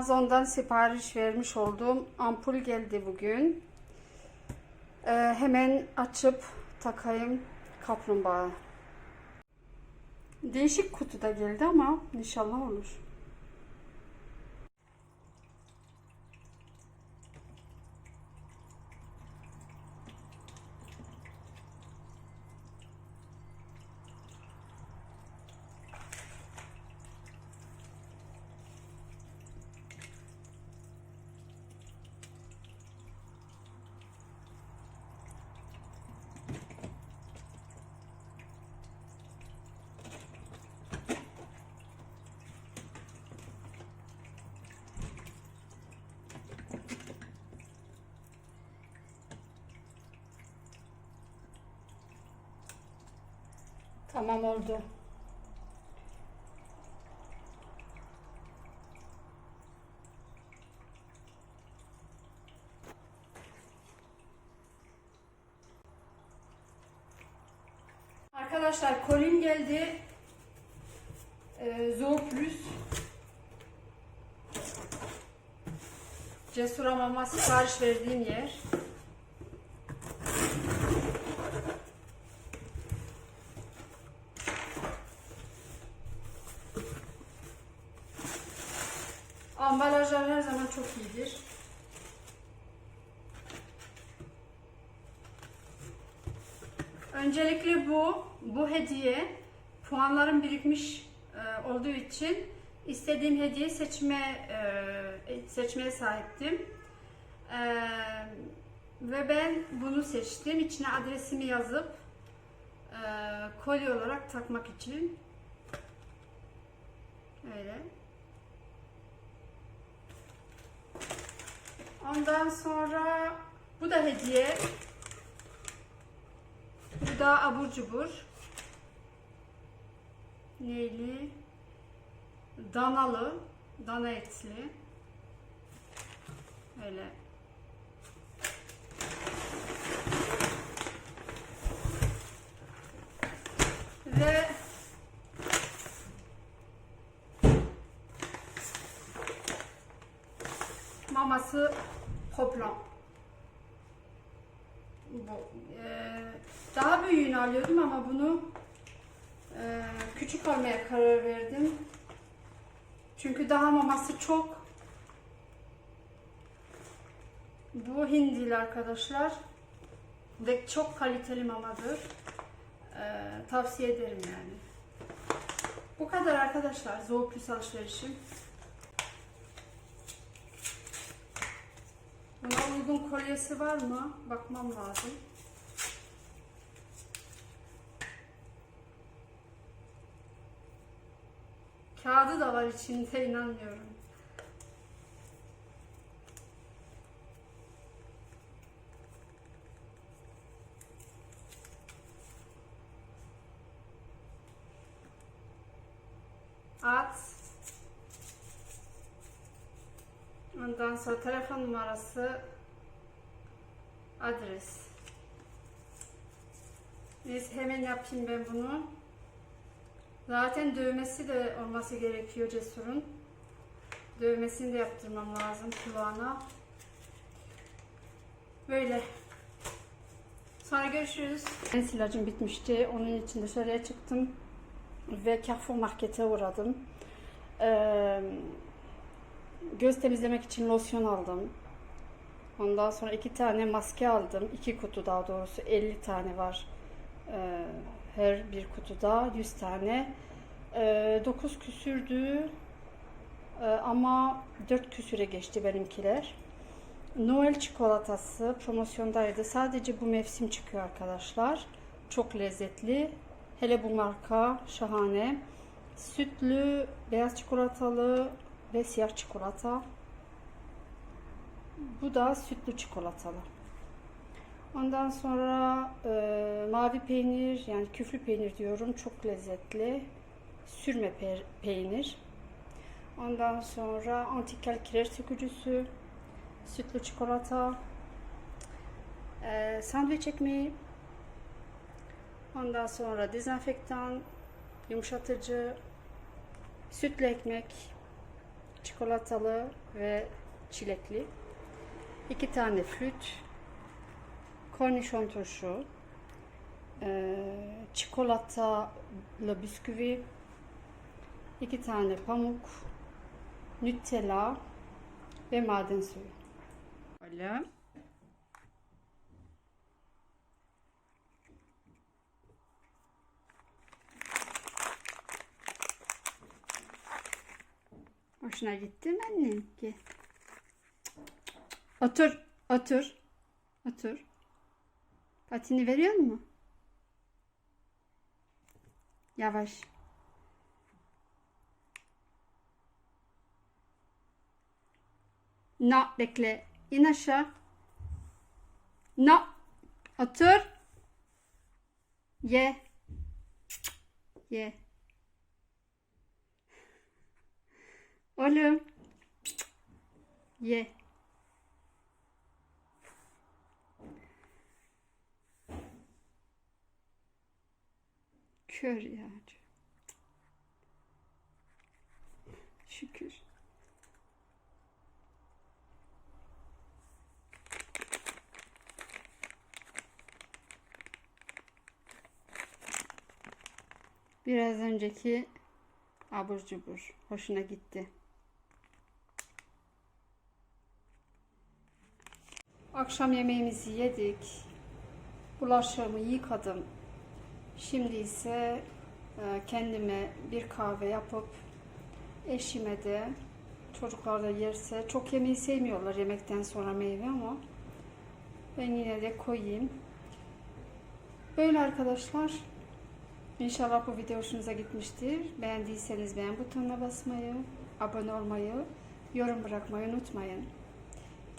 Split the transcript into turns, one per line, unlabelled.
Amazon'dan sipariş vermiş olduğum ampul geldi bugün. Ee, hemen açıp takayım kaplumbağa. Değişik kutuda geldi ama inşallah olur. Tamam oldu. Arkadaşlar kolim geldi. Ee, Zor Plus. Cesur Mama sipariş verdiğim yer. Ambalajlar her zaman çok iyidir. Öncelikle bu, bu hediye puanlarım birikmiş e, olduğu için istediğim hediye seçme e, seçmeye sahiptim. E, ve ben bunu seçtim. İçine adresimi yazıp kolye olarak takmak için. Öyle. Ondan sonra bu da hediye. Bu da abur cubur. Neyli? Danalı. Dana etli. Öyle. Ve maması Hoplon. Bu, e, daha büyüğünü alıyordum ama bunu e, küçük almaya karar verdim. Çünkü daha maması çok. Bu hindili arkadaşlar. Ve çok kaliteli mamadır. E, tavsiye ederim yani. Bu kadar arkadaşlar. Zooplus alışverişim. Buna uygun kolyesi var mı? Bakmam lazım. Kağıdı da var içinde inanmıyorum. At. Ondan sonra telefon numarası, adres. Neyse hemen yapayım ben bunu. Zaten dövmesi de olması gerekiyor Cesur'un. Dövmesini de yaptırmam lazım kulağına. Böyle. Sonra görüşürüz. Ben silacım bitmişti. Onun için dışarıya çıktım. Ve Carrefour markete uğradım. Ee, göz temizlemek için losyon aldım. Ondan sonra iki tane maske aldım. iki kutu daha doğrusu 50 tane var. Ee, her bir kutuda 100 tane. Ee, 9 küsürdü. Ee, ama 4 küsüre geçti benimkiler. Noel çikolatası promosyondaydı. Sadece bu mevsim çıkıyor arkadaşlar. Çok lezzetli. Hele bu marka şahane. Sütlü, beyaz çikolatalı ve siyah çikolata. Bu da sütlü çikolatalı. Ondan sonra e, mavi peynir yani küflü peynir diyorum çok lezzetli. Sürme pe- peynir. Ondan sonra antikel kireç sökücüsü, sütlü çikolata, e, sandviç ekmeği, ondan sonra dezenfektan, yumuşatıcı, sütlü ekmek, çikolatalı ve çilekli. iki tane flüt, kornişon turşu, eee, çikolatalı bisküvi, iki tane pamuk, Nutella ve maden suyu. Böyle. Hoşuna gitti mi annem? Gel. Otur, otur, otur. Patini veriyor mu? Yavaş. No, bekle. İn aşağı. No. Otur. Ye. Ye. Oğlum. Ye. Kör ya. Şükür. Biraz önceki abur cubur hoşuna gitti. Akşam yemeğimizi yedik. Bulaşığımı yıkadım. Şimdi ise e, kendime bir kahve yapıp eşime de çocuklar da yerse çok yemeği sevmiyorlar yemekten sonra meyve ama ben yine de koyayım. Böyle arkadaşlar. İnşallah bu video hoşunuza gitmiştir. Beğendiyseniz beğen butonuna basmayı, abone olmayı, yorum bırakmayı unutmayın.